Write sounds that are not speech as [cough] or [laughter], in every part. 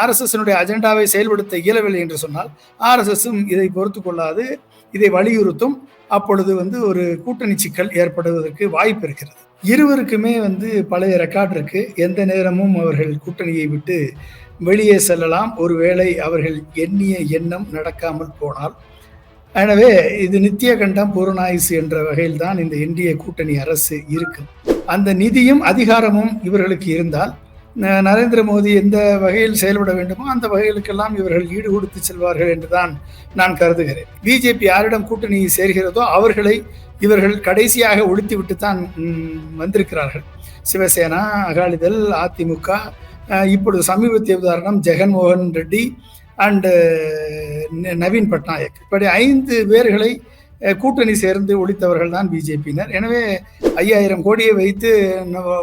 ஆர்எஸ்எஸ்னுடைய அஜெண்டாவை செயல்படுத்த இயலவில்லை என்று சொன்னால் ஆர்எஸ்எஸும் இதை பொறுத்து கொள்ளாது இதை வலியுறுத்தும். அப்பொழுது வந்து ஒரு கூட்டணி சிக்கல் ஏற்படுவதற்கு வாய்ப்பு இருக்கிறது. இருவருக்குமே வந்து பழைய ரெக்கார்ட் இருக்கு. எந்த நேரமும் அவர்கள் கூட்டணியை விட்டு வெளியே செல்லலாம். ஒருவேளை அவர்கள் எண்ணிய எண்ணம் நடக்காமல் போனால். எனவே இது நித்திய கண்டம் பூரணாயுசு என்ற வகையில் தான் இந்த இந்திய கூட்டணி அரசு இருக்கும் அந்த நிதியும் அதிகாரமும் இவர்களுக்கு இருந்தால் நரேந்திர மோடி எந்த வகையில் செயல்பட வேண்டுமோ அந்த வகைகளுக்கெல்லாம் இவர்கள் ஈடு கொடுத்து செல்வார்கள் என்றுதான் நான் கருதுகிறேன். பிஜேபி யாரிடம் கூட்டணி சேர்கிறதோ அவர்களை இவர்கள் கடைசியாக ஒழித்துவிட்டு தான் வந்திருக்கிறார்கள். சிவசேனா அகாலிதள் அதிமுக இப்பொழுது சமீபத்திய உதாரணம் ஜெகன்மோகன் ரெட்டி அண்டு நவீன் பட்நாயக். இப்படி ஐந்து பேர்களை கூட்டணி சேர்ந்து ஒழித்தவர்கள் தான் பிஜேபியினர். எனவே ஐயாயிரம் கோடியை வைத்து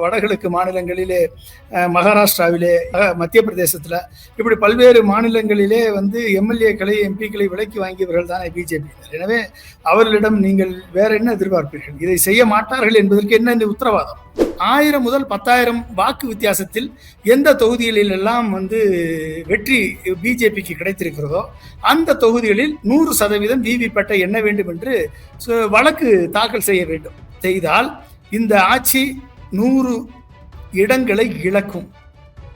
வடகிழக்கு மாநிலங்களிலே மகாராஷ்டிராவிலே மத்திய பிரதேசத்தில் இப்படி பல்வேறு மாநிலங்களிலே வந்து எம்எல்ஏக்களை எம்பிக்களை விலக்கி வாங்கியவர்கள் தான் பிஜேபியினர். எனவே அவர்களிடம் நீங்கள் வேற என்ன எதிர்பார்ப்பீர்கள்? இதை செய்ய மாட்டார்கள் என்பதற்கு என்ன இந்த உத்தரவாதம்? ஆயிரம் முதல் பத்தாயிரம் வாக்கு வித்தியாசத்தில் எந்த தொகுதிகளில் எல்லாம் வந்து வெற்றி பிஜேபிக்கு கிடைத்திருக்கிறதோ அந்த தொகுதிகளில் நூறு சதவீதம் விவிபேட்டை எண்ண வேண்டும் என்று வழக்கு தாக்கல் செய்ய வேண்டும். செய்தால் இந்த ஆட்சி நூறு இடங்களை இழக்கும்.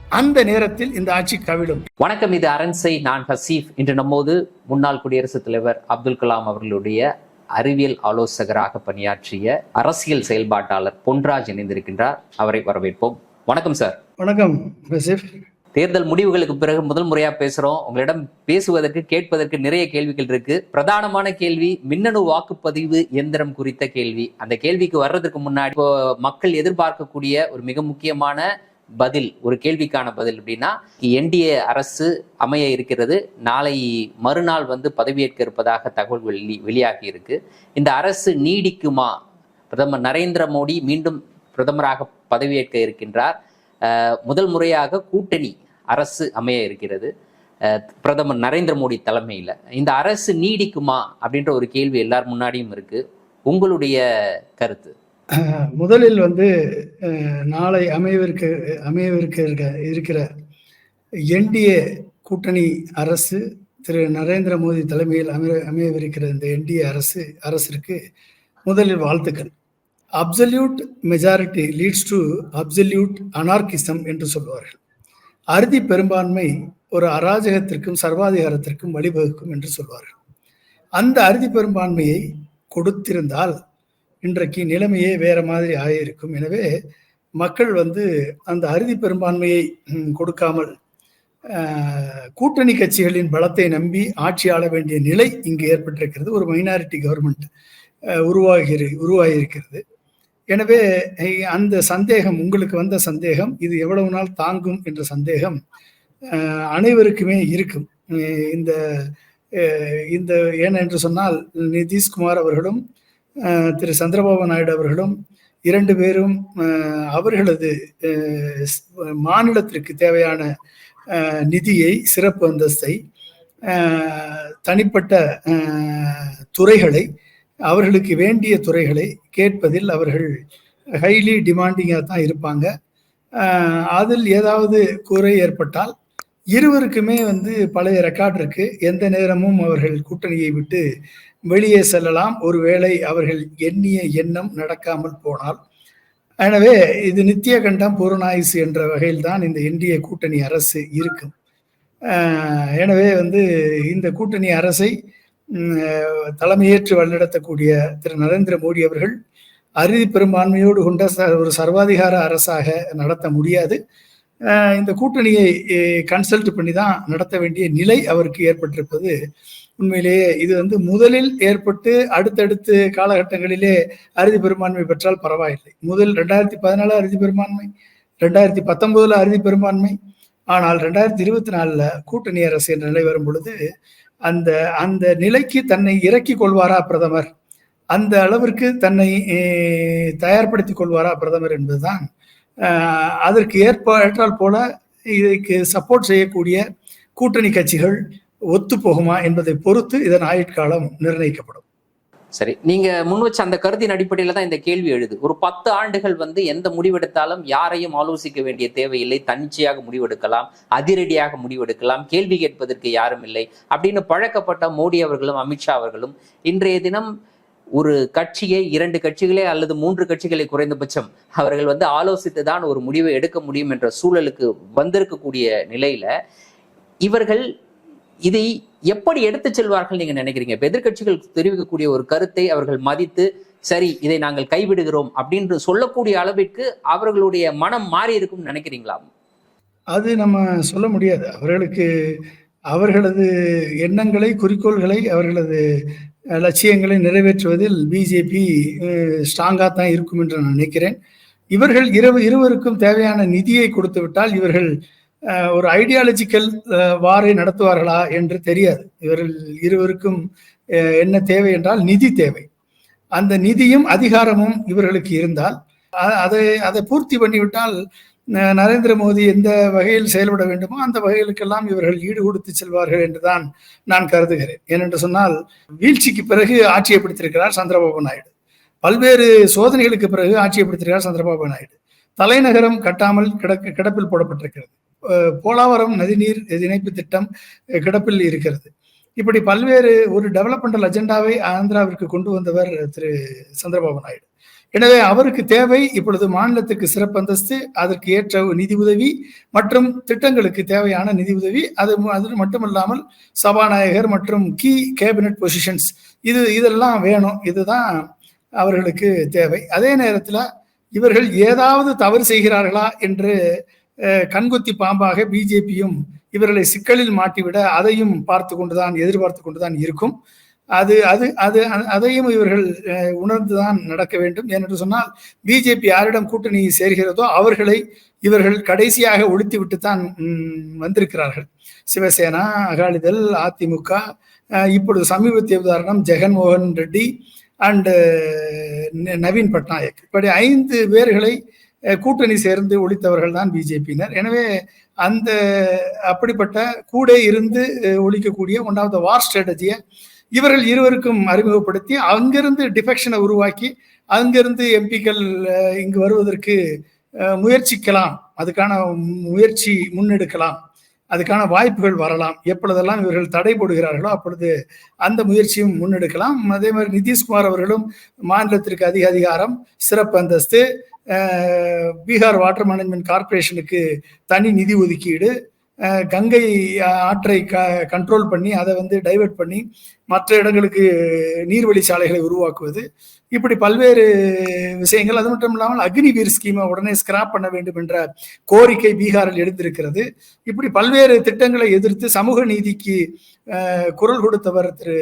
அந்த நேரத்தில் இந்த ஆட்சி கவிழும். வணக்கம் இது அரண்சை நான் ஹசீஃப். இன்று நம்மோது முன்னாள் குடியரசுத் தலைவர் அப்துல் கலாம் அவர்களுடைய அறிவியல் ஆலோசகராக பணியாற்றிய அரசியல் செயல்பாட்டாளர் பொன்ராஜ் இணைந்திருக்கின்றார். அவரை வரவேற்போம். வணக்கம் சார். வணக்கம் தேர்தல் முடிவுகளுக்கு பிறகு முதல் முறையா பேசுறோம். உங்களிடம் பேசுவதற்கு கேட்பதற்கு நிறைய கேள்விகள் இருக்கு. பிரதானமான கேள்வி மின்னணு வாக்குப்பதிவு இயந்திரம் குறித்த கேள்வி. அந்த கேள்விக்கு வர்றதுக்கு முன்னாடி மக்கள் எதிர்பார்க்கக்கூடிய ஒரு மிக முக்கியமான பதில் ஒரு கேள்விக்கான பதில் அப்படின்னா என்டிஏ அரசு அமைய இருக்கிறது. நாளை மறுநாள் வந்து பதவியேற்க இருப்பதாக தகவல் வெளி வெளியாகி இருக்கு. இந்த அரசு நீடிக்குமா? பிரதமர் நரேந்திர மோடி மீண்டும் பிரதமராக பதவியேற்க இருக்கின்றார். முதல் முறையாக கூட்டணி அரசு அமைய இருக்கிறது. பிரதமர் நரேந்திர மோடி தலைமையில். இந்த அரசு நீடிக்குமா? அப்படின்ற ஒரு கேள்வி எல்லார் முன்னாடியும் இருக்கு. உங்களுடைய கருத்து? [clears throat] முதலில் வந்து நாளை அமையவிருக்க அமையவிருக்க இருக்க இருக்கிற என்டிஏ கூட்டணி அரசு திரு நரேந்திர மோடி தலைமையில் அமைய அமையவிருக்கிற இந்த என்டிஏ அரசு அரசிற்கு முதலில் வாழ்த்துக்கள். Absolute majority leads to absolute anarchism என்று சொல்வார்கள். அறுதி பெரும்பான்மை ஒரு அராஜகத்திற்கும் சர்வாதிகாரத்திற்கும் வழிவகுக்கும் என்று சொல்வார்கள். அந்த அறுதி பெரும்பான்மையை கொடுத்திருந்தால் இன்றைக்கு நிலைமையே வேற மாதிரி ஆகியிருக்கும் எனவே மக்கள் வந்து அந்த அறுதி பெரும்பான்மையை கொடுக்காமல் கூட்டணி கட்சிகளின் பலத்தை நம்பி ஆட்சி ஆள வேண்டிய நிலை இங்கு ஏற்பட்டிருக்கிறது. ஒரு மைனாரிட்டி கவர்மெண்ட் உருவாகி உருவாகியிருக்கிறது. எனவே அந்த சந்தேகம் உங்களுக்கு வந்த சந்தேகம் இது எவ்வளவு நாள் தாங்கும் என்ற சந்தேகம் அனைவருக்குமே இருக்கும். இந்த இந்த ஏனென்று சொன்னால் நிதிஷ்குமார் அவர்களும் திரு சந்திரபாபு நாயுடு அவர்களும் இரண்டு பேரும் அவர்களது மாநிலத்திற்கு தேவையான நிதியை சிறப்பு அந்தஸ்தை தனிப்பட்ட துறைகளை அவர்களுக்கு வேண்டிய துறைகளை கேட்பதில் அவர்கள் ஹைலி டிமாண்டிங்காக தான் இருப்பாங்க. அதில் ஏதாவது குறை ஏற்பட்டால் இருவருக்குமே வந்து பழைய ரெக்கார்ட் இருக்கு. எந்த நேரமும் அவர்கள் கூட்டணியை விட்டு வெளியே செல்லலாம். ஒருவேளை அவர்கள் எண்ணிய எண்ணம் நடக்காமல் போனால். எனவே இது நித்திய கண்டம் பூரணாயுசு என்ற வகையில் தான் இந்த இந்திய கூட்டணி அரசு இருக்கும். எனவே வந்து இந்த கூட்டணி அரசை தலைமையேற்று வழிநடத்தக்கூடிய திரு நரேந்திர மோடி அவர்கள் அறுதி பெரும்பான்மையோடு கொண்ட ஒரு சர்வாதிகார அரசாக நடத்த முடியாது. இந்த கூட்டணியை கன்சல்ட் பண்ணி தான் நடத்த வேண்டிய நிலை அவருக்கு ஏற்பட்டிருப்பது. உண்மையிலேயே இது வந்து முதலில் ஏற்பட்டு அடுத்தடுத்து காலகட்டங்களிலே அறுதி பெரும்பான்மை பெற்றால் பரவாயில்லை. முதல் ரெண்டாயிரத்தி பதினாலு அறுதி பெரும்பான்மை ரெண்டாயிரத்தி பத்தொன்பதுல அறுதி பெரும்பான்மை ஆனால் ரெண்டாயிரத்தி இருபத்தி நாலுல கூட்டணி அரசு என்ற நிலை வரும் பொழுது அந்த அந்த நிலைக்கு தன்னை இறக்கி கொள்வாரா பிரதமர்? அந்த அளவிற்கு தன்னை தயார்படுத்திக் கொள்வாரா பிரதமர் என்பதுதான் அதற்கு ஏற்பாற்றால் போல இதற்கு சப்போர்ட் செய்யக்கூடிய கூட்டணி கட்சிகள் ஒத்து போகுமா என்பதை பொறுத்து இதன் ஆயுட்காலம் நிர்ணயிக்கப்படும். சரி நீங்க முன் வச்ச அந்த கருத்தின் அடிப்படையில தான் இந்த கேள்வி எழுது. ஒரு பத்து ஆண்டுகள் வந்து எந்த முடிவெடுத்தாலும் யாரையும் ஆலோசிக்க வேண்டிய தேவையில்லை. தன்னிச்சையாக முடிவெடுக்கலாம் அதிரடியாக முடிவெடுக்கலாம் கேள்வி கேட்பதற்கு யாரும் இல்லை அப்படின்னு பழக்கப்பட்ட மோடி அவர்களும் அமித்ஷா அவர்களும் இன்றைய தினம் ஒரு கட்சியை இரண்டு கட்சிகளே அல்லது மூன்று கட்சிகளை குறைந்தபட்சம் அவர்கள் வந்து ஆலோசித்து தான் ஒரு முடிவை எடுக்க முடியும் என்ற சூழலுக்கு வந்திருக்கக்கூடிய நிலையில இவர்கள் இதை எப்படி எடுத்து செல்வார்கள் நீங்க நினைக்கிறீங்க? இப்ப தெரிவிக்கக்கூடிய ஒரு கருத்தை அவர்கள் மதித்து சரி இதை நாங்கள் கைவிடுகிறோம் அப்படின்னு சொல்லக்கூடிய அளவிற்கு அவர்களுடைய மனம் மாறி இருக்கும் நினைக்கிறீங்களா? அது நம்ம சொல்ல முடியாது. அவர்களுக்கு அவர்களது எண்ணங்களை குறிக்கோள்களை அவர்களது லட்சியங்களை நிறைவேற்றுவதில் பிஜேபி ஸ்ட்ராங்காக தான் இருக்கும் என்று நான் நினைக்கிறேன். இவர்கள் இரவு இருவருக்கும் தேவையான நிதியை கொடுத்து விட்டால் இவர்கள் ஒரு ஐடியாலஜிக்கல் வாரை நடத்துவார்களா என்று தெரியாது. இவர்கள் இருவருக்கும் என்ன தேவை என்றால் நிதி தேவை. அந்த நிதியும் அதிகாரமும் இவர்களுக்கு இருந்தால் அதை அதை பூர்த்தி பண்ணிவிட்டால் நரேந்திர மோடி எந்த வகையில் செயல்பட வேண்டுமோ அந்த வகைகளுக்கெல்லாம் இவர்கள் ஈடு கொடுத்து செல்வார்கள் என்றுதான் நான் கருதுகிறேன். ஏனென்று சொன்னால் வீழ்ச்சிக்கு பிறகு ஆட்சியை பிடித்திருக்கிறார் சந்திரபாபு நாயுடு. பல்வேறு சோதனைகளுக்கு பிறகு ஆட்சியை பிடித்திருக்கிறார் சந்திரபாபு நாயுடு. தலைநகரம் கட்டாமல் கிடக்க கிடப்பில் போடப்பட்டிருக்கிறது. போலாவரம் நதிநீர் இணைப்பு திட்டம் கிடப்பில் இருக்கிறது. இப்படி பல்வேறு ஒரு டெவலப்மெண்டல் அஜெண்டாவை ஆந்திராவிற்கு கொண்டு வந்தவர் திரு சந்திரபாபு நாயுடு. எனவே அவருக்கு தேவை இப்பொழுது மாநிலத்துக்கு சிறப்பு அந்தஸ்து அதற்கு ஏற்ற நிதி உதவி மற்றும் திட்டங்களுக்கு தேவையான நிதி உதவி. அது அது மட்டுமல்லாமல் சபாநாயகர் மற்றும் கீ கேபினட் பொசிஷன்ஸ் இது இதெல்லாம் வேணும். இதுதான் அவர்களுக்கு தேவை. அதே நேரத்தில் இவர்கள் ஏதாவது தவறு செய்கிறார்களா என்று கண்குத்தி பாம்பாக பிஜேபியும் இவர்களை சிக்கலில் மாட்டிவிட அதையும் பார்த்து கொண்டுதான் எதிர்பார்த்து கொண்டுதான் இருக்கும். அது அது அது அதையும் இவர்கள் உணர்ந்துதான் நடக்க வேண்டும். ஏனென்று சொன்னால் பிஜேபி யாரிடம் கூட்டணி சேர்கிறதோ அவர்களை இவர்கள் கடைசியாக ஒழித்து விட்டுத்தான் வந்திருக்கிறார்கள். சிவசேனா அகாலிதள் அதிமுக இப்பொழுது சமீபத்திய உதாரணம் ஜெகன்மோகன் ரெட்டி அண்டு நவீன் பட்நாயக். இப்படி ஐந்து பேர்களை கூட்டணி சேர்ந்து ஒழித்தவர்கள் தான் பிஜேபியினர். எனவே அந்த அப்படிப்பட்ட கூட இருந்து ஒழிக்கக்கூடிய ஒன் ஆஃப் த வார் ஸ்ட்ராட்டஜியை இவர்கள் இருவருக்கும் அறிமுகப்படுத்தி அங்கிருந்து டிஃபெக்ஷனை உருவாக்கி அங்கிருந்து எம்பிக்கள் இங்கு வருவதற்கு முயற்சிக்கலாம். அதுக்கான முயற்சி முன்னெடுக்கலாம். அதுக்கான வாய்ப்புகள் வரலாம். எப்பொழுதெல்லாம் இவர்கள் தடை போடுகிறார்களோ அப்பொழுது அந்த முயற்சியும் முன்னெடுக்கலாம். அதே மாதிரி நிதிஷ்குமார் அவர்களும் மாநிலத்திற்கு அதிக அதிகாரம் சிறப்பு அந்தஸ்து பீகார் வாட்டர் மேனேஜ்மெண்ட் கார்ப்பரேஷனுக்கு தனி நிதி ஒதுக்கீடு கங்கை ஆற்றை க கண்ட்ரோல் பண்ணி அதை வந்து டைவர்ட் பண்ணி மற்ற இடங்களுக்கு நீர்வழி சாலைகளை உருவாக்குவது. இப்படி பல்வேறு விஷயங்கள் அது மட்டும் இல்லாமல் அக்னிவீர் ஸ்கீமை உடனே ஸ்கிராப் பண்ண வேண்டும் என்ற கோரிக்கை பீகாரில் எழுந்திருக்கிறது இப்படி பல்வேறு திட்டங்களை எதிர்த்து சமூக நீதிக்கு குரல் கொடுத்தவர் திரு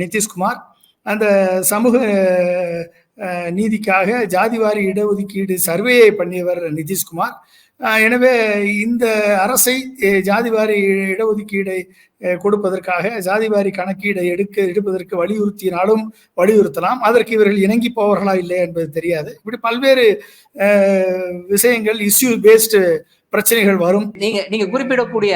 நிதிஷ்குமார். அந்த சமூக நீதிக்காக ஜாதிவாரி இடஒதுக்கீடு சர்வேயை பண்ணியவர் நிதிஷ்குமார். எனவே இந்த அரசை ஜாதிவாரி இடஒதுக்கீடை கொடுப்பதற்காக ஜாதிவாரி கணக்கீடை எடுக்க எடுப்பதற்கு வலியுறுத்தினாலும் வலியுறுத்தலாம். அதற்கு இவர்கள் இணங்கி போவார்களா இல்லையா என்பது தெரியாது. இப்படி பல்வேறு விஷயங்கள் இஸ்யூ பேஸ்டு பிரச்சனைகள் வரும். நீங்க நீங்க குறிப்பிடக்கூடிய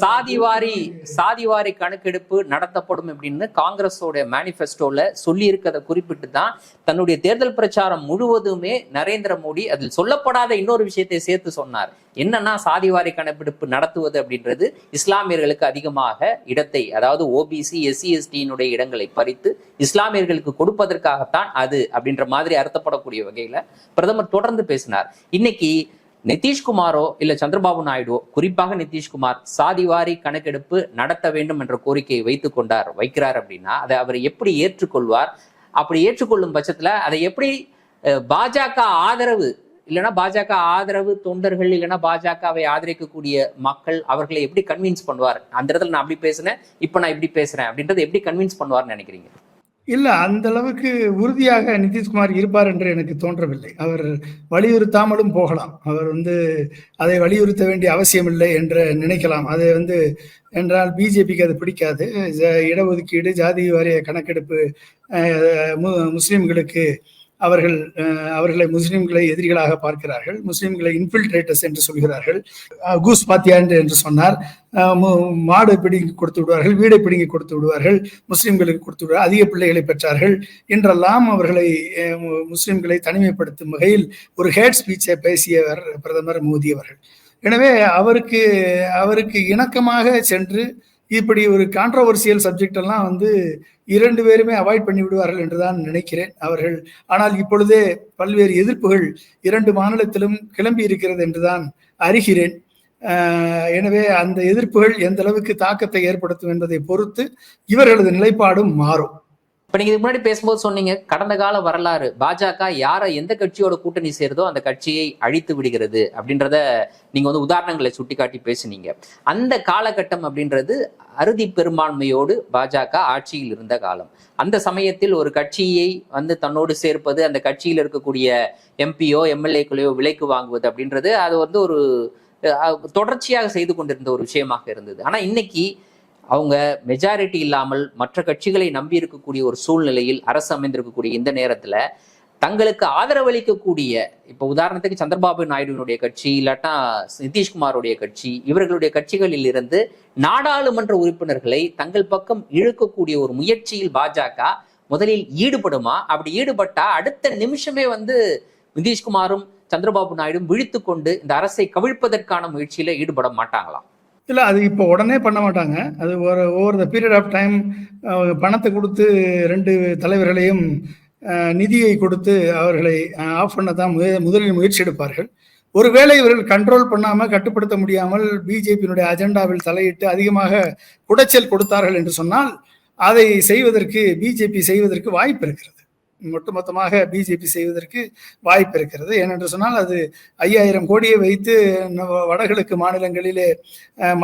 சாதிவாரி சாதிவாரி கணக்கெடுப்பு நடத்தப்படும் அப்படின்னு காங்கிரஸோட மேனிஃபெஸ்டோல சொல்லி இருக்கிறத குறிப்பிட்டு தான் தன்னுடைய தேர்தல் பிரச்சாரம் முழுவதுமே நரேந்திர மோடி அதில் சொல்லப்படாத இன்னொரு விஷயத்தை சேர்த்து சொன்னார். என்னன்னா சாதிவாரி கணக்கெடுப்பு நடத்துவது அப்படின்றது இஸ்லாமியர்களுக்கு அதிகமாக இடத்தை அதாவது ஓபிசி எஸ்சி எஸ்டியினுடைய இடங்களை பறித்து இஸ்லாமியர்களுக்கு கொடுப்பதற்காகத்தான் அது அப்படின்ற மாதிரி அர்த்தப்படக்கூடிய வகையில பிரதமர் தொடர்ந்து பேசினார். இன்னைக்கு நிதிஷ்குமாரோ இல்ல சந்திரபாபு நாயுடுவோ குறிப்பாக நிதிஷ்குமார் சாதிவாரி கணக்கெடுப்பு நடத்த வேண்டும் என்ற கோரிக்கையை வைத்துக் கொண்டார் வைக்கிறார் அப்படின்னா அதை அவர் எப்படி ஏற்றுக்கொள்வார்? அப்படி ஏற்றுக்கொள்ளும் பட்சத்துல அதை எப்படி பாஜக ஆதரவு இல்லைன்னா பாஜக ஆதரவு தொண்டர்கள் இல்லைன்னா பாஜகவை ஆதரிக்கக்கூடிய மக்கள் அவர்களை எப்படி கன்வின்ஸ் பண்ணுவார்? அந்த இடத்துல நான் அப்படி பேசினேன் இப்ப நான் இப்படி பேசுறேன் அப்படின்றத எப்படி கன்வின்ஸ் பண்ணுவார்னு நினைக்கிறீங்க? இல்ல அந்த அளவுக்கு உறுதியாக நிதிஷ்குமார் இருப்பார் என்று எனக்கு தோன்றவில்லை. அவர் வலியுறுத்தாமலும் போகலாம். அவர் வந்து அதை வலியுறுத்த வேண்டிய அவசியம் இல்லை என்று நினைக்கலாம். அதை வந்து என்றால் பிஜேபிக்கு அது பிடிக்காது. ஜ- இடஒதுக்கீடு ஜாதி வாரிய கணக்கெடுப்பு மு- முஸ்லிம்களுக்கு அவர்கள் அவர்களை முஸ்லிம்களை எதிரிகளாக பார்க்கிறார்கள். முஸ்லிம்களை இன்ஃபில்ட்ரேட்டர்ஸ் என்று சொல்கிறார்கள். கூஸ் பாத்தியா என்று சொன்னார். மாடு பிடுங்கி கொடுத்து விடுவார்கள் வீடை பிடுங்கி கொடுத்து விடுவார்கள் முஸ்லிம்களுக்கு கொடுத்து விடுவார் அதிக பிள்ளைகளை பெற்றார்கள். என்றெல்லாம் அவர்களை முஸ்லிம்களை தனிமைப்படுத்தும் வகையில் ஒரு ஹேட் ஸ்பீச்சை பேசியவர் பிரதமர் மோடி அவர்கள். எனவே அவருக்கு அவருக்கு இணக்கமாக சென்று இப்படி ஒரு கான்ட்ரவர்சியல் சப்ஜெக்ட் எல்லாம் வந்து இரண்டு பேருமே அவாய்ட் பண்ணி விடுவார்கள் என்றுதான் நினைக்கிறேன் அவர்கள். ஆனால் இப்பொழுதே பல்வேறு எதிர்ப்புகள் இரண்டு மாநிலத்திலும் கிளம்பி இருக்கிறது என்றுதான் அறிகிறேன். எனவே அந்த எதிர்ப்புகள் எந்த அளவுக்கு தாக்கத்தை ஏற்படுத்தும் என்பதை பொறுத்து இவர்களது நிலைப்பாடும் மாறும். இப்போ நீங்கள் இதுக்கு முன்னாடி பேசும்போது சொன்னீங்க கடந்த கால வரலாறு பாஜக யாரை எந்த கட்சியோட கூட்டணி சேருதோ அந்த கட்சியை அழித்து விடுகிறது அப்படின்றத நீங்கள் வந்து உதாரணங்களை சுட்டிக்காட்டி பேசுனீங்க. அந்த காலகட்டம் அப்படின்றது அறுதி பெரும்பான்மையோடு பாஜக ஆட்சியில் இருந்த காலம். அந்த சமயத்தில் ஒரு கட்சியை வந்து தன்னோடு சேர்ப்பது அந்த கட்சியில் இருக்கக்கூடிய எம்பியோ எம்எல்ஏக்களையோ விலைக்கு வாங்குவது அப்படின்றது அது வந்து ஒரு தொடர்ச்சியாக செய்து கொண்டிருந்த ஒரு விஷயமாக இருந்தது. ஆனால் இன்னைக்கு அவங்க மெஜாரிட்டி இல்லாமல் மற்ற கட்சிகளை நம்பி இருக்கக்கூடிய ஒரு சூழ்நிலையில் அரசு அமைந்திருக்கக்கூடிய இந்த நேரத்துல தங்களுக்கு ஆதரவளிக்கக்கூடிய இப்ப உதாரணத்துக்கு சந்திரபாபு நாயுடுவினுடைய கட்சி இல்லாட்டா நிதிஷ்குமாருடைய கட்சி இவர்களுடைய கட்சிகளில் இருந்து நாடாளுமன்ற உறுப்பினர்களை தங்கள் பக்கம் இழுக்கக்கூடிய ஒரு முயற்சியில் பாஜக முதலில் ஈடுபடுமா? அப்படி ஈடுபட்டா அடுத்த நிமிஷமே வந்து நிதிஷ்குமாரும் சந்திரபாபு நாயுடும் விழித்து கொண்டு இந்த அரசை கவிழ்ப்பதற்கான முயற்சியில ஈடுபட மாட்டாங்களாம். இல்லை அது இப்போ உடனே பண்ண மாட்டாங்க. அது ஒரு over the period of time பணத்தை கொடுத்து ரெண்டு தலைவர்களையும் நிதியை கொடுத்து அவர்களை ஆஃப் பண்ண தான் முதலில் முயற்சி எடுப்பார்கள். ஒருவேளை இவர்கள் கண்ட்ரோல் பண்ணாமல் கட்டுப்படுத்த முடியாமல் பிஜேபியினுடைய அஜெண்டாவில் தலையிட்டு அதிகமாக குடைச்சல் கொடுத்தார்கள் என்று சொன்னால் அதை செய்வதற்கு பிஜேபி செய்வதற்கு வாய்ப்பு இருக்கிறது. ஒட்டுமொத்தமாக பிஜேபி செய்வதற்கு வாய்ப்பு இருக்கிறது. ஏனென்று சொன்னால் அது ஐயாயிரம் கோடியை வைத்து வடகிழக்கு மாநிலங்களிலே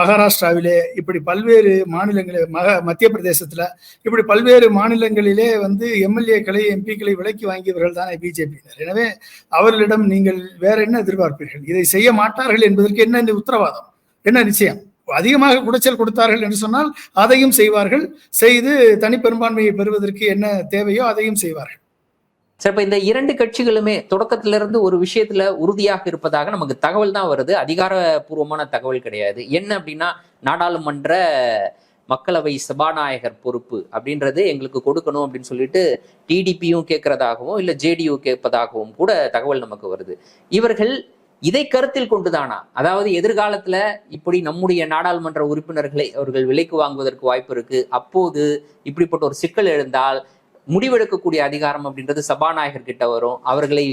மகாராஷ்டிராவிலே இப்படி பல்வேறு மாநிலங்களில் மக மத்திய பிரதேசத்தில் இப்படி பல்வேறு மாநிலங்களிலே வந்து எம்எல்ஏக்களை எம்பிக்களை விலக்கி வாங்கியவர்கள் தானே பிஜேபியினர் எனவே அவர்களிடம் நீங்கள் வேற என்ன எதிர்பார்ப்பீர்கள்? இதை செய்ய மாட்டார்கள் என்பதற்கு என்ன இந்த உத்தரவாதம்? என்ன நிச்சயம்? அதிகமாக குடைச்சல் கொடுத்தார்கள் என்று சொன்னால் அதையும் செய்வார்கள். செய்து தனிப்பெரும்பான்மையை பெறுவதற்கு என்ன தேவையோ அதையும் செய்வார்கள். சரி இப்ப இந்த இரண்டு கட்சிகளுமே தொடக்கத்திலிருந்து ஒரு விஷயத்துல உறுதியாக இருப்பதாக நமக்கு தகவல் தான் வருது. அதிகாரப்பூர்வமான தகவல் கிடையாது. என்ன அப்படின்னா நாடாளுமன்ற மக்களவை சபாநாயகர் பொறுப்பு அப்படின்றது எங்களுக்கு கொடுக்கணும் அப்படின்னு சொல்லிட்டு டிடிபியும் கேட்கறதாகவும் இல்ல ஜேடியு கேட்பதாகவும் கூட தகவல் நமக்கு வருது. இவர்கள் இதை கருத்தில் கொண்டுதானா? அதாவது எதிர்காலத்துல இப்படி நம்முடைய நாடாளுமன்ற உறுப்பினர்களை அவர்கள் விலைக்கு வாங்குவதற்கு வாய்ப்பு இருக்கு. அப்போது இப்படிப்பட்ட ஒரு சிக்கல் எழுந்தால் முடிவெடுக்கக்கூடிய அதிகாரம் அப்படின்றது சபாநாயகர் கிட்ட வரும். அவர்களை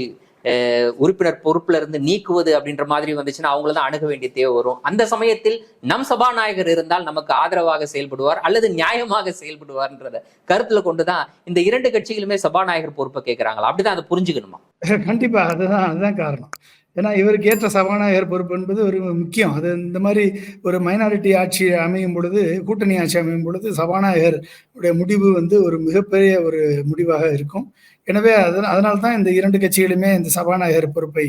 உறுப்பினர் பொறுப்புல இருந்து நீக்குவது அப்படின்ற மாதிரி வந்துச்சுன்னா அவங்கள தான் அணுக வேண்டிய தேவை வரும். அந்த சமயத்தில் நம் சபாநாயகர் இருந்தால் நமக்கு ஆதரவாக செயல்படுவார் அல்லது நியாயமாக செயல்படுவார்ன்றத கருத்துல கொண்டுதான் இந்த இரண்டு கட்சிகளுமே சபாநாயகர் பொறுப்பை கேட்கறாங்களா அப்படிதான் அதை புரிஞ்சுக்கணுமா? கண்டிப்பா அதுதான் அதுதான் காரணம். ஏன்னா இவருக்கு ஏற்ற சபாநாயகர் பொறுப்பு என்பது ஒரு முக்கியம். அது இந்த மாதிரி ஒரு மைனாரிட்டி ஆட்சி அமையும் பொழுது கூட்டணி ஆட்சி அமையும் பொழுது சபாநாயகர் உடைய முடிவு வந்து ஒரு மிகப்பெரிய ஒரு முடிவாக இருக்கும். எனவே அதனால் அதனால தான் இந்த இரண்டு கட்சிகளுமே இந்த சபாநாயகர் பொறுப்பை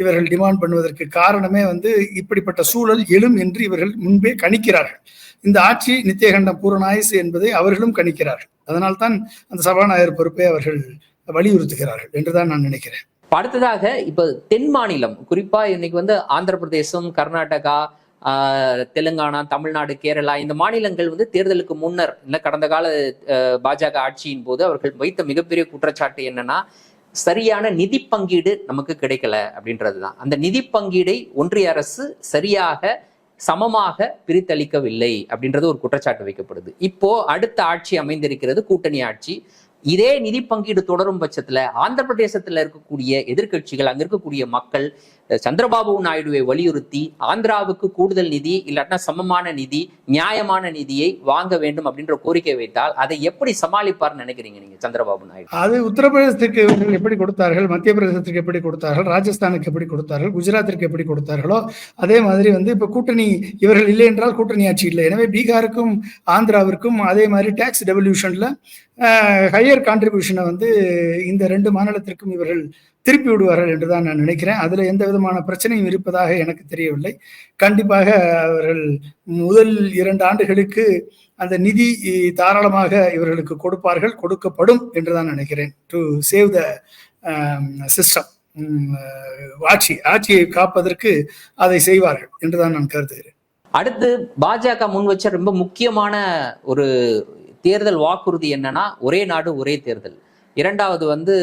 இவர்கள் டிமாண்ட் பண்ணுவதற்கு காரணமே வந்து இப்படிப்பட்ட சூழல் எழும் என்று இவர்கள் முன்பே கணிக்கிறார்கள். இந்த ஆட்சி நித்தியகண்டம் பூரணாயுசு என்பதை அவர்களும் கணிக்கிறார்கள். அதனால்தான் அந்த சபாநாயகர் பொறுப்பை அவர்கள் வலியுறுத்துகிறார்கள் என்றுதான் நான் நினைக்கிறேன். அடுத்ததாக இப்போ தென் மாநிலம் குறிப்பா இன்னைக்கு வந்து ஆந்திர பிரதேசம் கர்நாடகா ஆஹ், தெலுங்கானா தமிழ்நாடு கேரளா இந்த மாநிலங்கள் வந்து தேர்தலுக்கு முன்னர் இல்லை கடந்த கால பாஜக ஆட்சியின் போது அவர்கள் வைத்த மிகப்பெரிய குற்றச்சாட்டு என்னன்னா சரியான நிதி பங்கீடு நமக்கு கிடைக்கல அப்படின்றதுதான். அந்த நிதி பங்கீடை ஒன்றிய அரசு சரியாக சமமாக பிரித்தளிக்கவில்லை அப்படின்றது ஒரு குற்றச்சாட்டு வைக்கப்படுது. இப்போ அடுத்த ஆட்சி அமைந்திருக்கிறது கூட்டணி ஆட்சி. இதே நிதி பங்கீடு தொடரும் பட்சத்துல ஆந்திர பிரதேசத்துல இருக்கக்கூடிய எதிர்க்கட்சிகள் அங்க இருக்கக்கூடிய மக்கள் சந்திரபாபு நாயுடுவை வலியுறுத்தி ஆந்திராவுக்கு கூடுதல் நிதி இல்லாட்டினா சமமான நிதி நியாயமான நிதியை வாங்க வேண்டும் அப்படின்ற கோரிக்கை வைத்தால் அதை எப்படி சமாளிப்பார்னு நினைக்கிறீங்க நீங்க சந்திரபாபு நாயுடு? அது உத்தரப்பிரதேசத்துக்கு இவர்கள் எப்படி கொடுத்தார்கள் மத்திய பிரதேசத்துக்கு எப்படி கொடுத்தார்கள் ராஜஸ்தானுக்கு எப்படி கொடுத்தார்கள் குஜராத்திற்கு எப்படி கொடுத்தார்களோ அதே மாதிரி வந்து இப்ப கூட்டணி இவர்கள் இல்லை என்றால் கூட்டணி ஆட்சி இல்லை. எனவே பீகாருக்கும் ஆந்திராவிற்கும் அதே மாதிரி டாக்ஸ் டெவல்யூஷன்ல ஹையர் கான்ட்ரிபியூஷனை வந்து இந்த ரெண்டு மாநிலத்திற்கும் இவர்கள் திருப்பி விடுவார்கள் என்றுதான் நான் நினைக்கிறேன். அதுல எந்த விதமான பிரச்சனையும் இருப்பதாக எனக்கு தெரியவில்லை. கண்டிப்பாக அவர்கள் முதல் இரண்டு ஆண்டுகளுக்கு அந்த நிதி தாராளமாக இவர்களுக்கு கொடுப்பார்கள் கொடுக்கப்படும் என்று தான் நினைக்கிறேன். டு சேவ் த சிஸ்டம் ஆட்சி ஆட்சியை காப்பதற்கு அதை செய்வார்கள் என்றுதான் நான் கருதுகிறேன். அடுத்து பாஜக முன் வச்ச ரொம்ப முக்கியமான ஒரு தேர்தல் வாக்குறுதி என்னன்னா ஒரே நாடு ஒரே தேர்தல். இரண்டாவது வந்து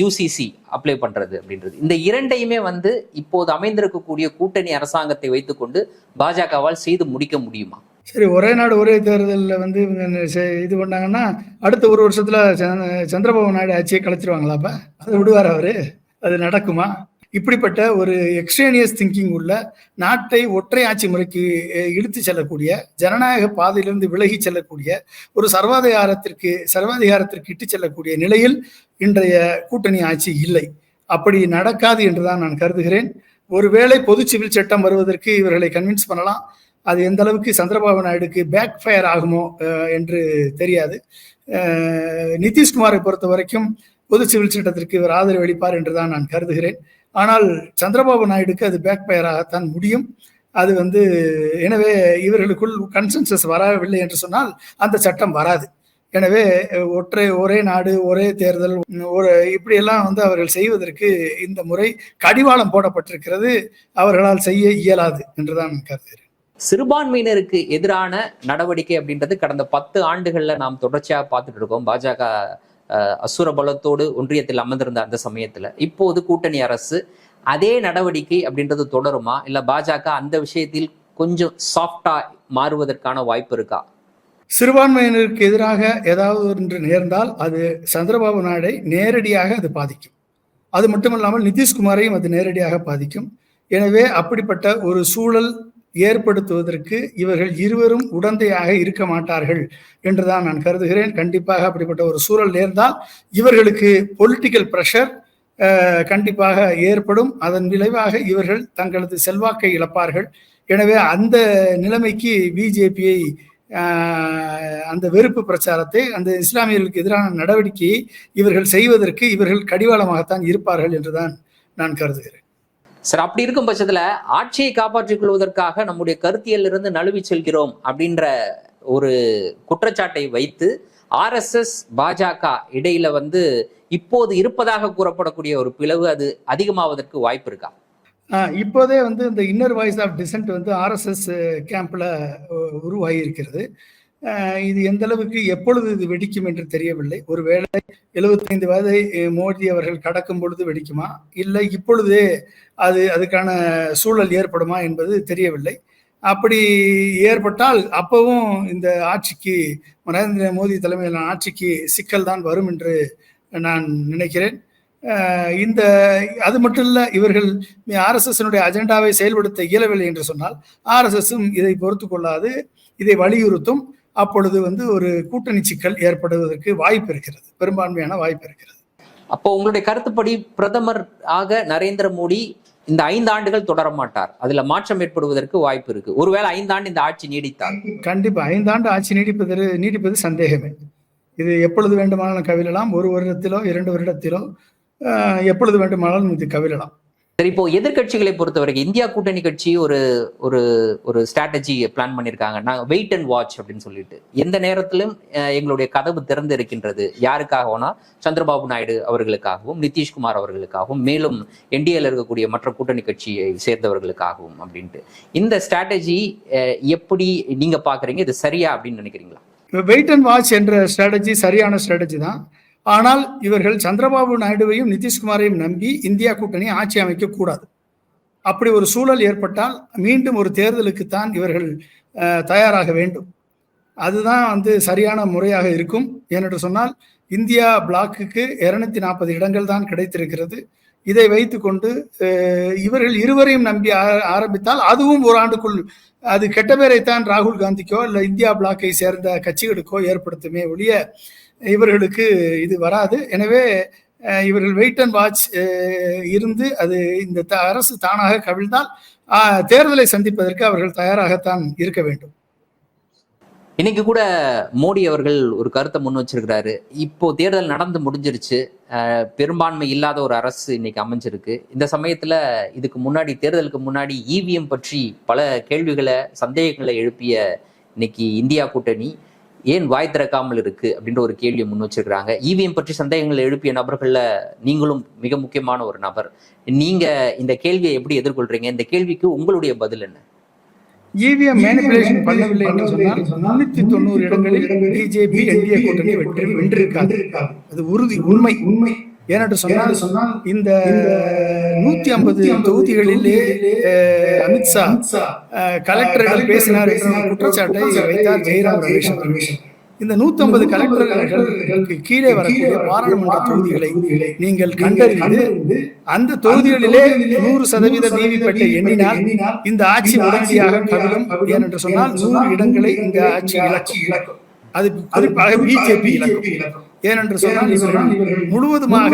யூசிசி அப்ளை பண்றது அப்படின்றது. இந்த இரண்டையுமே வந்து இப்போது அமைந்திருக்கக்கூடிய கூட்டணி அரசாங்கத்தை வைத்துக்கொண்டு பாஜகவால் செய்து முடிக்க முடியுமா? சரி ஒரே நாடு ஒரே தேர்தலில் வந்து இவங்க இது பண்ணாங்கன்னா அடுத்த ஒரு வருஷத்துல சந்திரபாபு நாயுடு ஆட்சியை கலைச்சிருவாங்களாப்பா அதை விடுவார் அவரு? அது நடக்குமா? இப்படிப்பட்ட ஒரு எக்ஸ்ட்ரேனியஸ் திங்கிங் உள்ள நாட்டை ஒற்றை ஆட்சி முறைக்கு இழுத்து செல்லக்கூடிய ஜனநாயக பாதையிலிருந்து விலகி செல்லக்கூடிய ஒரு சர்வாதிகாரத்திற்கு சர்வாதிகாரத்திற்கு இட்டு செல்லக்கூடிய நிலையில் இன்றைய கூட்டணி ஆட்சி இல்லை. அப்படி நடக்காது என்றுதான் நான் கருதுகிறேன். ஒருவேளை பொது சிவில் சட்டம் வருவதற்கு இவர்களை கன்வின்ஸ் பண்ணலாம். அது எந்த அளவுக்கு சந்திரபாபு நாயுடுக்கு பேக் ஃபயர் ஆகுமோ என்று தெரியாது. நிதிஷ்குமாரை பொறுத்த வரைக்கும் பொது சிவில் சட்டத்திற்கு இவர் ஆதரவு அளிப்பார் என்றுதான் நான் கருதுகிறேன். ஆனால் சந்திரபாபு நாயுடுக்கு அது பேக் பயராகத்தான் முடியும். அது வந்து எனவே இவர்களுக்குள் கன்சென்சஸ் வரவில்லை என்று சொன்னால் அந்த சட்டம் வராது. எனவே ஒற்றை ஒரே நாடு ஒரே தேர்தல் ஒரு இப்படியெல்லாம் வந்து அவர்கள் செய்வதற்கு இந்த முறை கடிவாளம் போடப்பட்டிருக்கிறது. அவர்களால் செய்ய இயலாது என்றுதான் கருதுகிறேன். சிறுபான்மையினருக்கு எதிரான நடவடிக்கை அப்படின்றது கடந்த பத்து ஆண்டுகள்ல நாம் தொடர்ச்சியாக பார்த்துட்டு இருக்கோம். பாஜக அசுர பலத்தோடு ஒன்றியத்தில் அமர்ந்திருந்த அந்த சமயத்துல. இப்போது கூட்டணி அரசு அதே நடவடிக்கை அப்படின்றது தொடருமா? இல்ல பாஜக அந்த விஷயத்தில் கொஞ்சம் சாஃப்டா மாறுவதற்கான வாய்ப்பு இருக்கா? சிறுபான்மையினருக்கு எதிராக ஏதாவது ஒன்று நேர்ந்தால் அது சந்திரபாபு நாயுடை நேரடியாக அது பாதிக்கும். அது மட்டுமல்லாமல் நிதிஷ்குமாரையும் அது நேரடியாக பாதிக்கும். எனவே அப்படிப்பட்ட ஒரு சூழல் ஏற்படுத்துவதற்கு இவர்கள் இருவரும் உடந்தையாக இருக்க மாட்டார்கள் என்றுதான் நான் கருதுகிறேன். கண்டிப்பாக அப்படிப்பட்ட ஒரு சூழல் நேர்ந்தால் இவர்களுக்கு பொலிட்டிக்கல் ப்ரெஷர் கண்டிப்பாக ஏற்படும். அதன் விளைவாக இவர்கள் தங்களது செல்வாக்கை இழப்பார்கள். எனவே அந்த நிலைமைக்கு பிஜேபியை அந்த வெறுப்பு பிரச்சாரத்தை அந்த இஸ்லாமியர்களுக்கு எதிரான நடவடிக்கையை இவர்கள் செய்வதற்கு இவர்கள் கடிவாளமாகத்தான் இருப்பார்கள் என்றுதான் நான் கருதுகிறேன். சார் அப்படி இருக்கும் பட்சத்துல ஆட்சியை காப்பாற்றிக் கொள்வதற்காக நம்முடைய கருத்தியல் இருந்து நழுவி செல்கிறோம் அப்படின்ற ஒரு குற்றச்சாட்டை வைத்து ஆர்எஸ்எஸ் பாஜக இடையில வந்து இப்போது இருப்பதாக கூறப்படக்கூடிய ஒரு பிளவு அது அதிகமாவதற்கு வாய்ப்பு இருக்கா? இப்போதே வந்து இந்த இன்னர் வாய்ஸ் ஆஃப் டிசன்ட் வந்து ஆர்எஸ்எஸ் கேம்ப்ல உருவாகி இருக்கிறது இது எந்த அளவுக்கு எப்பொழுது இது வெடிக்கும் என்று தெரியவில்லை. ஒருவேளை எழுபத்தைந்து வயதை மோடி அவர்கள் கடக்கும் பொழுது வெடிக்குமா? இல்லை இப்பொழுதே அது அதுக்கான சூழல் ஏற்படுமா என்பது தெரியவில்லை. அப்படி ஏற்பட்டால் அப்பவும் இந்த ஆட்சிக்கு நரேந்திர மோடி தலைமையிலான ஆட்சிக்கு சிக்கல் தான் வரும் என்று நான் நினைக்கிறேன். இந்த அது மட்டும் இல்ல இவர்கள் ஆர்எஸ்எஸ்னுடைய அஜெண்டாவை செயல்படுத்த இயலவில்லை என்று சொன்னால் ஆர்எஸ்எஸும் இதை பொறுத்து கொள்ளாது இதை வலியுறுத்தும். அப்பொழுது வந்து ஒரு கூட்டணி சிக்கல் ஏற்படுவதற்கு வாய்ப்பு இருக்கிறது. பெரும்பான்மையான வாய்ப்பு இருக்கிறது. அப்போ உங்களுடைய கருத்துப்படி பிரதமர் ஆக நரேந்திர மோடி இந்த ஐந்து ஆண்டுகள் தொடர மாட்டார். அதுல மாற்றம் ஏற்படுவதற்கு வாய்ப்பு இருக்கு. ஒருவேளை ஐந்தாண்டு இந்த ஆட்சி நீடித்தால். கண்டிப்பா. ஐந்தாண்டு ஆட்சி நீடிப்பது நீடிப்பது சந்தேகமே. இது எப்பொழுது வேண்டுமானாலும் கவிழலாம். ஒரு வருடத்திலோ இரண்டு வருடத்திலோ எப்பொழுது வேண்டுமானாலும் இது கவிழலாம். சரி இப்போ எதிர்க்கட்சிகளை பொறுத்தவரைக்கும் இந்தியா கூட்டணி கட்சி ஒரு ஒரு ஒரு ஸ்ட்ராட்டஜி பிளான் பண்ணியிருக்காங்க நாங்கள் வெயிட் அண்ட் வாட்ச் அப்படின்னு சொல்லிட்டு. எந்த நேரத்திலும் எங்களுடைய கதவு திறந்து இருக்கின்றது யாருக்காகனா சந்திரபாபு நாயுடு அவர்களுக்காகவும் நிதிஷ்குமார் அவர்களுக்காகவும் மேலும் என்டிஏல இருக்கக்கூடிய மற்ற கூட்டணி கட்சியை சேர்ந்தவர்களுக்காகவும் அப்படின்ட்டு. இந்த ஸ்ட்ராட்டஜி எப்படி நீங்க பாக்குறீங்க இது சரியா அப்படின்னு நினைக்கிறீங்களா? வெயிட் அண்ட் வாட்ச் என்ற ஸ்ட்ராட்டஜி சரியான ஸ்ட்ராட்டஜி தான். ஆனால் இவர்கள் சந்திரபாபு நாயுடுவையும் நிதிஷ்குமாரையும் நம்பி இந்தியா கூட்டணி ஆட்சி அமைக்கக்கூடாது அப்படி ஒரு சூழல் ஏற்பட்டால் மீண்டும் ஒரு தேர்தலுக்குத்தான் இவர்கள் தயாராக வேண்டும். அதுதான் வந்து சரியான முறையாக இருக்கும் ஏனென்று சொன்னால் இந்தியா பிளாக்குக்கு இருநூத்தி நாற்பது இடங்கள் தான் கிடைத்திருக்கிறது. இதை வைத்துக்கொண்டு இவர்கள் இருவரையும் நம்பி ஆரம்பித்தால் அதுவும் ஒரு ஆண்டுக்குள் அது கெட்ட பேரைத்தான் ராகுல் காந்திக்கோ இல்லை இந்தியா பிளாக்கை சேர்ந்த கட்சிகளுக்கோ ஏற்படுத்துமே ஒழிய இவர்களுக்கு இது வராது. எனவே இவர்கள் வெயிட் அண்ட் வாட்ச் இருந்து அது இந்த த- அரசு தானாக கவிழ்ந்தால் தேர்தலை சந்திப்பதற்கு அவர்கள் தயாராகத்தான் இருக்க வேண்டும். இன்னைக்கு கூட மோடி அவர்கள் ஒரு கருத்தை முன் வச்சிருக்கிறாரு. இப்போ தேர்தல் நடந்து முடிஞ்சிருச்சு. பெரும்பான்மை இல்லாத ஒரு அரசு இன்னைக்கு அமைஞ்சிருக்கு. இந்த சமயத்துல இதுக்கு முன்னாடி தேர்தலுக்கு முன்னாடி இவிஎம் பற்றி பல கேள்விகளை சந்தேகங்களை எழுப்பிய இன்னைக்கு இந்தியா கூட்டணி. ஏன் வாய் திறக்காமல் இருக்கு அப்படின்ற ஒரு கேள்வியை முன் வச்சிருக்கிறாங்க. இவிஎம் பற்றி சந்தேகங்கள் எழுப்பிய நபர்கள்ல நீங்களும் மிக முக்கியமான ஒரு நபர். நீங்க இந்த கேள்வியை எப்படி எதிர்கொள்றீங்க? இந்த கேள்விக்கு உங்களுடைய பதில் என்ன? இவிஎம் மேனிபுலேஷன் பண்ணவில்லை என்று சொன்னால் முன்னூத்தி தொண்ணூறு இடங்களில் பிஜேபி என்டிஏ கூட்டணி வெற்றி வென்றிருக்காது. அது உறுதி உண்மை. உண்மை. ஏனென்று சொன்னால் சொன்னால் இந்த நூத்தி ஐம்பது தொகுதிகளிலே அமித்ஷா கலெக்டர்கள் பேசினார். குற்றச்சாட்டை வைத்தார் ஜெயராம் ரமேஷ் அவர்கள். இந்த 150 கலெக்டர்களுக்கு கீழே வரக்கூடிய பாராளுமன்ற தொகுதிகளை நீங்கள் கண்டறிந்து அந்த தொகுதிகளிலே நூறு சதவீத விவிபேட்டை எண்ணினால் இந்த ஆட்சி உடனடியாக கவிழும். ஏனென்று சொன்னால் நூறு இடங்களை இந்த ஆட்சி இழக்கும். அது குறிப்பாக பிஜேபி இழக்கும். ஏனென்று சொன்னால் இவர்கள் முழுவதுமாக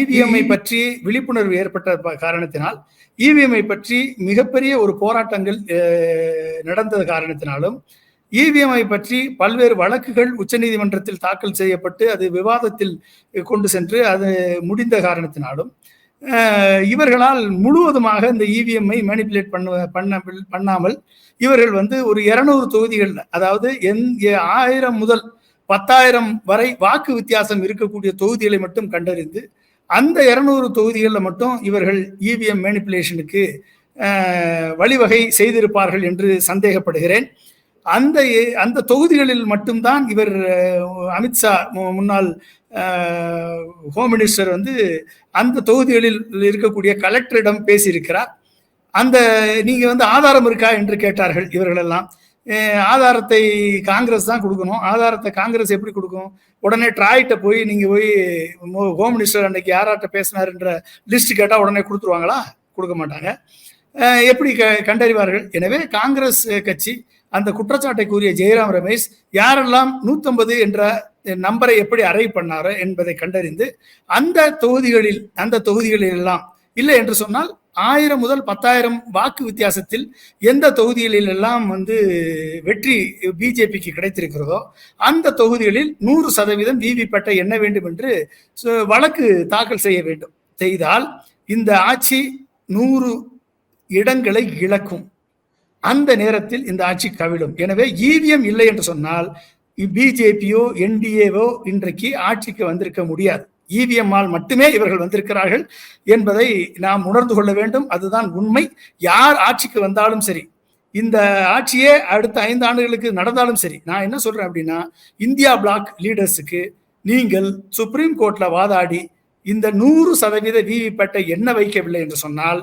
இவிஎம்ஐ பற்றி விழிப்புணர்வு ஏற்பட்ட காரணத்தினால் இவிஎம்ஐ பற்றி மிகப்பெரிய ஒரு போராட்டங்கள் அஹ், நடந்தது காரணத்தினாலும் இவிஎம்ஐ பற்றி பல்வேறு வழக்குகள் உச்சநீதிமன்றத்தில் தாக்கல் செய்யப்பட்டு அது விவாதத்தில் கொண்டு சென்று அது முடிந்த காரணத்தினாலும் இவர்களால் முழுவதுமாக இந்த இவிஎம்ஐ மேனிப்புலேட் பண்ண பண்ண பண்ணாமல் இவர்கள் வந்து ஒரு இருநூறு தொகுதிகளில் அதாவது எந் ஆயிரம் முதல் பத்தாயிரம் வரை வாக்கு வித்தியாசம் இருக்கக்கூடிய தொகுதிகளை மட்டும் கண்டறிந்து அந்த இருநூறு தொகுதிகளில் மட்டும் இவர்கள் இவிஎம் மேனிப்புலேஷனுக்கு வழிவகை செய்திருப்பார்கள் என்று சந்தேகப்படுகிறேன். அந்த அந்த தொகுதிகளில் மட்டும்தான் இவர் அமித்ஷா மு- முன்னாள் ஹோம் மினிஸ்டர் வந்து அந்த தொகுதிகளில் இருக்கக்கூடிய கலெக்டரிடம் பேசியிருக்கிறார். அந்த நீங்கள் வந்து ஆதாரம் இருக்கா என்று கேட்டார்கள் இவர்களெல்லாம் ஆதாரத்தை காங்கிரஸ் தான் கொடுக்கணும். ஆதாரத்தை காங்கிரஸ் எப்படி கொடுக்கும்? உடனே ட்ராய்ட்ட போய் நீங்க போய் ஹோம் மினிஸ்டர் அன்னைக்கு யாராட்ட பேசினாருன்ற லிஸ்ட் கேட்டால் உடனே கொடுத்துருவாங்களா? கொடுக்க மாட்டாங்க. எப்படி க கண்டறிவார்கள்? எனவே காங்கிரஸ் கட்சி அந்த குற்றச்சாட்டை கூறிய ஜெயராம் ரமேஷ் யாரெல்லாம் 150 என்ற நம்பரை எப்படி அரை பண்ணாரோ என்பதை கண்டறிந்து அந்த தொகுதிகளில் அந்த தொகுதிகளில் எல்லாம் இல்லை என்று சொன்னால் ஆயிரம் முதல் பத்தாயிரம் வாக்கு வித்தியாசத்தில் எந்த தொகுதிகளில் எல்லாம் வந்து வெற்றி பிஜேபிக்கு கிடைத்திருக்கிறதோ அந்த தொகுதிகளில் நூறு சதவீதம் விவிபேட்டை எண்ண வேண்டும் என்று சு- வழக்கு தாக்கல் செய்ய வேண்டும். செய்தால் இந்த ஆட்சி நூறு இடங்களை இழக்கும். அந்த நேரத்தில் இந்த ஆட்சி கவிழும். எனவே இவிஎம் இல்லை என்று சொன்னால் பிஜேபியோ என்டிஏவோ இன்றைக்கு ஆட்சிக்கு வந்திருக்க முடியாது. இவிஎம் ஆல் மட்டுமே இவர்கள் வந்திருக்கிறார்கள் என்பதை நாம் உணர்ந்து கொள்ள வேண்டும். அதுதான் உண்மை. யார் ஆட்சிக்கு வந்தாலும் சரி இந்த ஆட்சியே அடுத்த ஐந்து ஆண்டுகளுக்கு நடந்தாலும் சரி நான் என்ன சொல்றேன் அப்படின்னா இந்தியா பிளாக் லீடர்ஸுக்கு நீங்கள் சுப்ரீம் கோர்ட்ல வாதாடி இந்த நூறு சதவீத விவிபேட்டை என்ன வைக்கவில்லை என்று சொன்னால்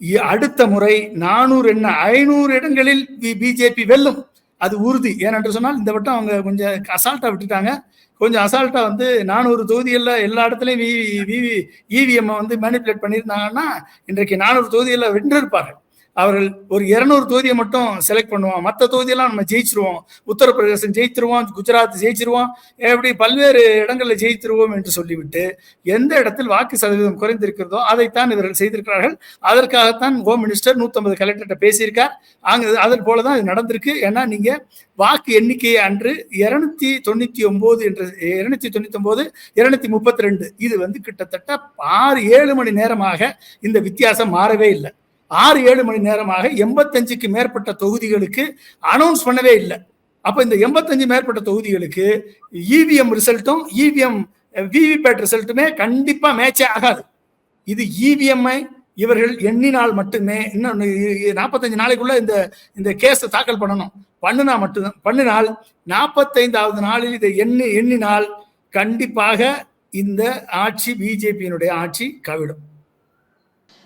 இ- அடுத்த முறை நானூறு என்ன ஐநூறு இடங்களில் பிஜேபி வெல்லும். அது உறுதி ஏனென்று சொன்னால் இந்த வட்டம் அவங்க கொஞ்சம் அசால்ட்டாக விட்டுட்டாங்க கொஞ்சம் அசால்ட்டாக வந்து நானூறு தொகுதிகளில் எல்லா இடத்துலையும் விவி விவி இவிஎம் வந்து மேனிப்புலேட் பண்ணியிருந்தாங்கன்னா இன்றைக்கு நானூறு தொகுதிகளில் வென்றிருப்பார்கள் அவர்கள் ஒரு இருநூறு தொகுதியை மட்டும் செலக்ட் பண்ணுவோம் மற்ற தொகுதியெல்லாம் நம்ம ஜெயிச்சிருவோம். உத்தரப்பிரதேசம் ஜெயிச்சிருவோம் குஜராத் ஜெயிச்சிருவோம் எப்படி பல்வேறு இடங்களில் ஜெயித்திருவோம் என்று சொல்லிவிட்டு எந்த இடத்தில் வாக்கு சதவீதம் குறைந்திருக்கிறதோ அதைத்தான் இவர்கள் செய்திருக்கிறார்கள். அதற்காகத்தான் ஹோம் மினிஸ்டர் 150 கலெக்டர்கிட்ட பேசியிருக்கார். அங்கே அதன் போல தான் இது நடந்திருக்கு. ஏன்னா நீங்கள் வாக்கு எண்ணிக்கை அன்று இருநூத்தி தொண்ணூத்தி ஒன்பது என்ற இருநூத்தி தொண்ணூத்தி ஒன்பது இருநூத்தி முப்பத்தி ரெண்டு. இது வந்து கிட்டத்தட்ட ஆறு ஏழு மணி நேரமாக இந்த வித்தியாசம் மாறவே இல்லை. ஆறு ஏழு மணி நேரமாக எண்பத்தஞ்சுக்கு மேற்பட்ட தொகுதிகளுக்கு அனௌன்ஸ் பண்ணவே இல்லை. அப்போ இந்த எண்பத்தஞ்சு மேற்பட்ட தொகுதிகளுக்கு இவிஎம் ரிசல்ட்டும் இவிஎம் விவிபேட் ரிசல்ட்டுமே கண்டிப்பாக மேட்சே ஆகாது. இது இவிஎம்ஐ இவர்கள் எண்ணினால் மட்டுமே இன்னும் நாற்பத்தஞ்சு நாளைக்குள்ள இந்த இந்த கேஸை தாக்கல் பண்ணணும். பண்ணினா மட்டும்தான் பண்ணினால் நாற்பத்தைந்தாவது நாளில் இதை எண்ணி எண்ணினால் கண்டிப்பாக இந்த ஆட்சி பிஜேபியினுடைய ஆட்சி கவிடும்